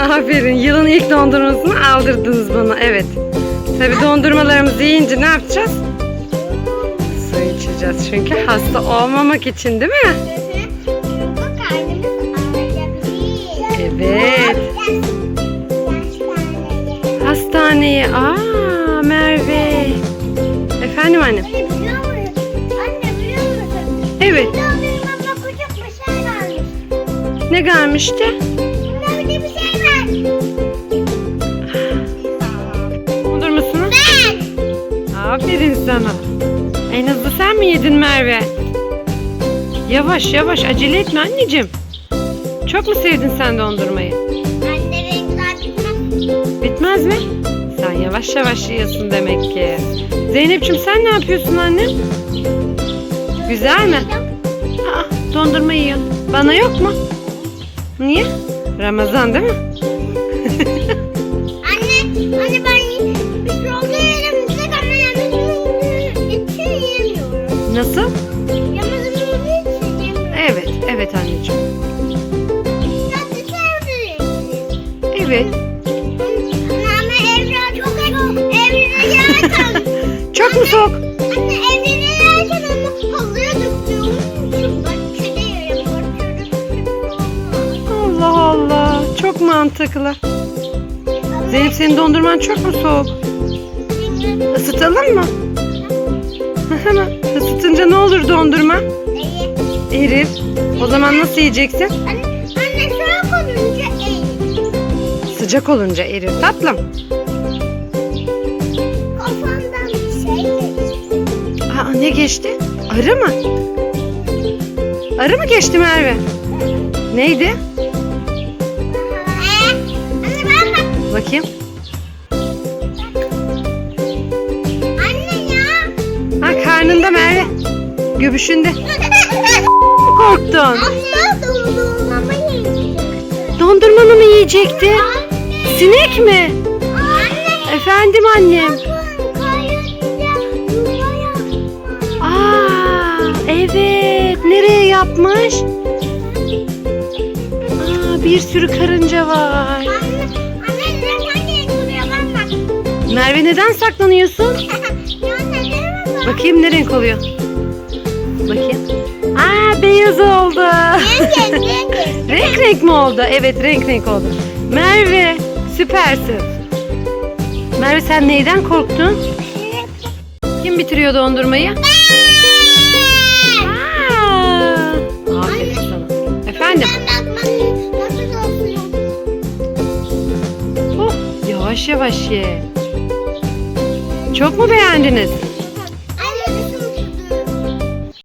Aferin. Yılın ilk dondurmasını aldırdınız bana. Evet. Tabi dondurmalarımızı yiyince ne yapacağız? Su içeceğiz çünkü hasta olmamak için değil mi? Evet. Hastaneye. Aa Merve. Efendim annem. Evet. Ne gelmişti? Aferin sana. En hızlı sen mi yedin Merve? Yavaş yavaş acele etme anneciğim. Çok mu sevdin sen dondurmayı? Anne renkler bitmez. Bitmez mi? Sen yavaş yavaş yiyorsun demek ki. Zeynep'ciğim sen ne yapıyorsun annem? Güzel mi? Aa, dondurma yiyorsun. Bana yok mu? Niye? Ramazan değil mi? Nasıl? Evet, evet anneciğim. Evet. Çok mu soğuk? Anne evren yerken onu halıya. Allah Allah. Çok mantıklı. Zeynep senin dondurman çok mu soğuk? Isıtalım mı? Hemen. Isıtınca ne olur dondurma? Erir. O zaman nasıl yiyeceksin? Anne, anne soğuk olunca eğil. Sıcak olunca erir tatlım. Kafamdan bir şey geçti. Aa ne geçti? Arı mı? Arı mı geçti Merve? Neydi? Ee. Bakayım. Göbüşünde. Korktun. Dondurmanı mı yiyecekti? Sinek mi? Anne. Efendim annem. Aa evet. Nereye yapmış? Aa bir sürü karınca var. Merve neden saklanıyorsun? Bakayım ne renk oluyor? Beyaz oldu. Yenge, yenge. renk renk mi oldu? Evet renk renk oldu. Merve süpersin. Merve sen neyden korktun? Kim bitiriyor dondurmayı? Aa, aferin sana. Efendim? Ben nasıl? Oh, yavaş yavaş ye. Çok mu beğendiniz?